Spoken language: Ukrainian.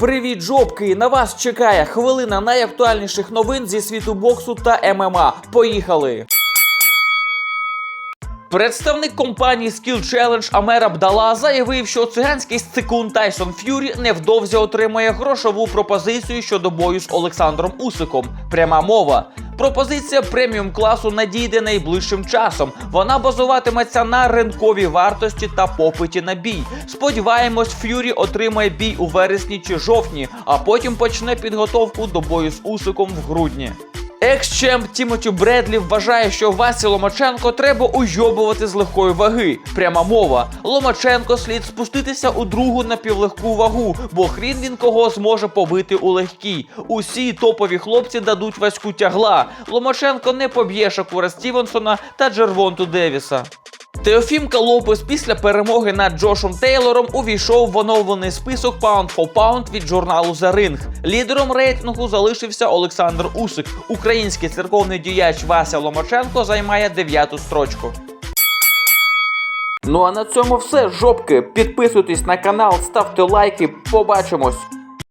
Привіт, жопки! На вас чекає хвилина найактуальніших новин зі світу боксу та ММА. Поїхали! Представник компанії Skill Challenge Амер Абдала заявив, що циганський сцикун Тайсон Ф'юрі невдовзі отримає грошову пропозицію щодо бою з Олександром Усиком. Пряма мова. Пропозиція преміум класу надійде найближчим часом. Вона базуватиметься на ринковій вартості та попиті на бій. Сподіваємось, Ф'юрі отримає бій у вересні чи жовтні, а потім почне підготовку до бою з Усиком в грудні. Екс-чемп Тімоті Бредлі вважає, що Васі Ломаченко треба уйобувати з легкої ваги. Пряма мова. Ломаченко слід спуститися у другу напівлегку вагу, бо хрін він кого зможе побити у легкій. Усі топові хлопці дадуть Ваську тягла. Ломаченко не поб'є Шакура Стівенсона та Джервонту Девіса. Теофімка Лопес після перемоги над Джошем Тейлором увійшов в оновлений список Pound for Pound від журналу The Ring. Лідером рейтингу залишився Олександр Усик. Український церковний діяч Вася Ломаченко займає дев'яту строчку. Ну а на цьому все, жопки. Підписуйтесь на канал, ставте лайки. Побачимось.